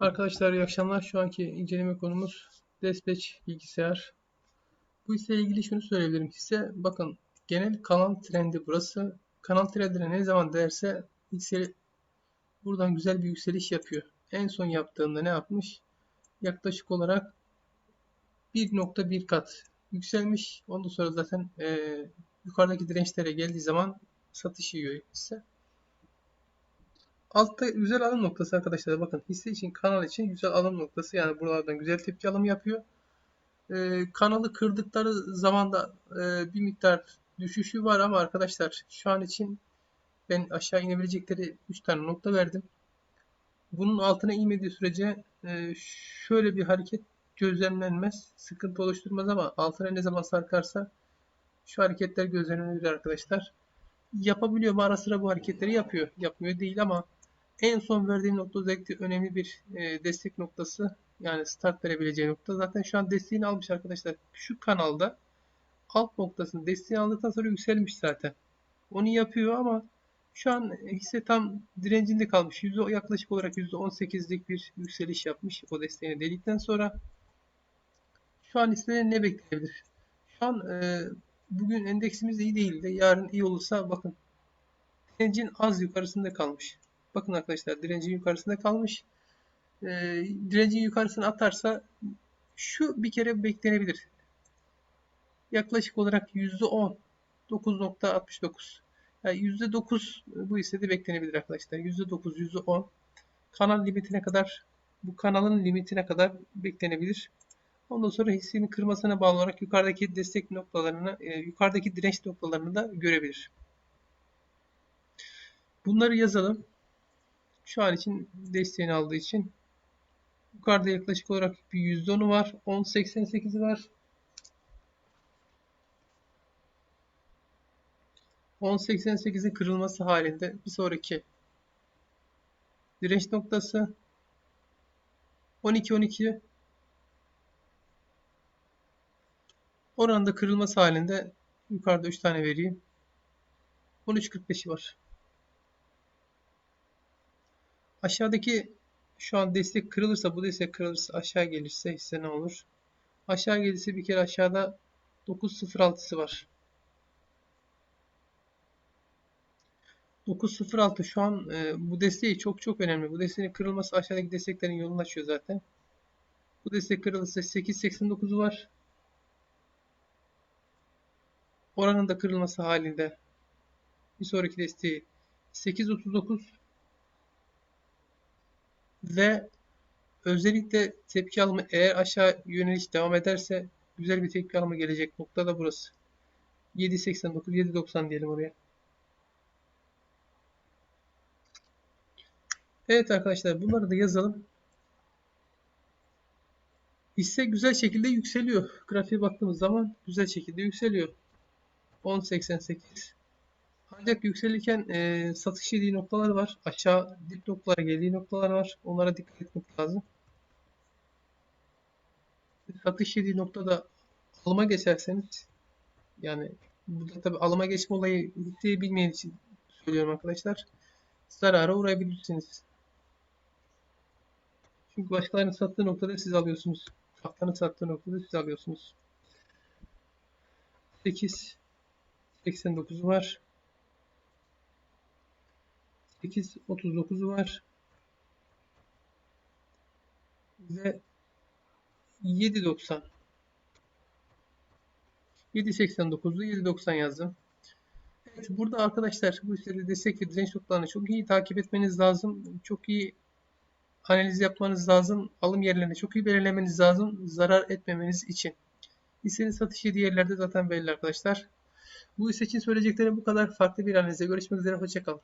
Arkadaşlar iyi akşamlar. Şu anki inceleme konumuz Dispatch bilgisayar. Bu hisseyle ilgili şunu söyleyebilirim. Hisse bakın genel kanal trendi burası. Kanal trendine ne zaman derse hisse buradan güzel bir yükseliş yapıyor. En son yaptığında ne yapmış? Yaklaşık olarak 1.1 kat yükselmiş. Ondan sonra zaten eee, yukarıdaki dirençlere geldiği zaman satış yiyor hisse. Altta güzel alım noktası arkadaşlar. Bakın hisse için kanal için güzel alım noktası. Yani buralardan güzel tepki alım yapıyor. Ee, kanalı kırdıkları zaman da e, bir miktar düşüşü var ama arkadaşlar şu an için ben aşağı inebilecekleri 3 tane nokta verdim. Bunun altına inmediği sürece e, şöyle bir hareket gözlemlenmez. Sıkıntı oluşturmaz ama altına ne zaman sarkarsa şu hareketler gözlemlenir arkadaşlar. Yapabiliyor mu ara sıra bu hareketleri yapıyor. Yapmıyor değil ama en son verdiğim nokta özellikle önemli bir e, destek noktası. Yani start verebileceği nokta. Zaten şu an desteğini almış arkadaşlar. Şu kanalda alt noktasını desteğini aldıktan sonra yükselmiş zaten. Onu yapıyor ama şu an hisse tam direncinde kalmış. Yüzde, yaklaşık olarak %18'lik bir yükseliş yapmış o desteğini delikten sonra. Şu an hissede ne bekleyebilir? Şu an e, bugün endeksimiz iyi değildi. Yarın iyi olursa bakın direncin az yukarısında kalmış. Bakın arkadaşlar direncin yukarısında kalmış. E, direncin yukarısını atarsa şu bir kere beklenebilir. Yaklaşık olarak %10 9.69 yani %9 bu hissede beklenebilir arkadaşlar. %9, %10 kanal limitine kadar bu kanalın limitine kadar beklenebilir. Ondan sonra hissinin kırmasına bağlı olarak yukarıdaki destek noktalarını, e, yukarıdaki direnç noktalarını da görebilir. Bunları yazalım. Şu an için desteğini aldığı için yukarıda yaklaşık olarak bir %10'u var. 10.88'i var. 10.88'in kırılması halinde bir sonraki direnç noktası 12.12 Oranın kırılması halinde yukarıda 3 tane vereyim. 13.45'i var. Aşağıdaki şu an destek kırılırsa bu destek kırılırsa aşağı gelirse hisse ne olur? Aşağı gelirse bir kere aşağıda 9.06'sı var. 9.06 şu an e, bu desteği çok çok önemli. Bu desteğin kırılması aşağıdaki desteklerin yolunu açıyor zaten. Bu destek kırılırsa 8.89'u var. Oranın da kırılması halinde bir sonraki desteği 8.39 ve özellikle tepki alımı eğer aşağı yöneliş devam ederse güzel bir tepki alımı gelecek nokta da burası. 7.89 7.90 diyelim oraya. Evet arkadaşlar bunları da yazalım. Hisse güzel şekilde yükseliyor. Grafiğe baktığımız zaman güzel şekilde yükseliyor. 10.88 ancak yükselirken e, satış yediği noktalar var. Aşağı dip noktalara geldiği noktalar var. Onlara dikkat etmek lazım. Satış yediği noktada alıma geçerseniz yani burada tabi alıma geçme olayı hisseyi bilmeyen için söylüyorum arkadaşlar. Zarara uğrayabilirsiniz. Çünkü başkalarının sattığı noktada siz alıyorsunuz. Haftanın sattığı noktada siz alıyorsunuz. 8 89 var. 8 39'u var. Ve 7.90 7.89'u 7.90 yazdım. Evet burada arkadaşlar bu sürede destek ve direnç noktalarını çok iyi takip etmeniz lazım. Çok iyi analiz yapmanız lazım. Alım yerlerini çok iyi belirlemeniz lazım. Zarar etmemeniz için. Hissenin satış yediği yerlerde zaten belli arkadaşlar. Bu hisse için söyleyeceklerim bu kadar. Farklı bir analizde görüşmek üzere. Hoşçakalın.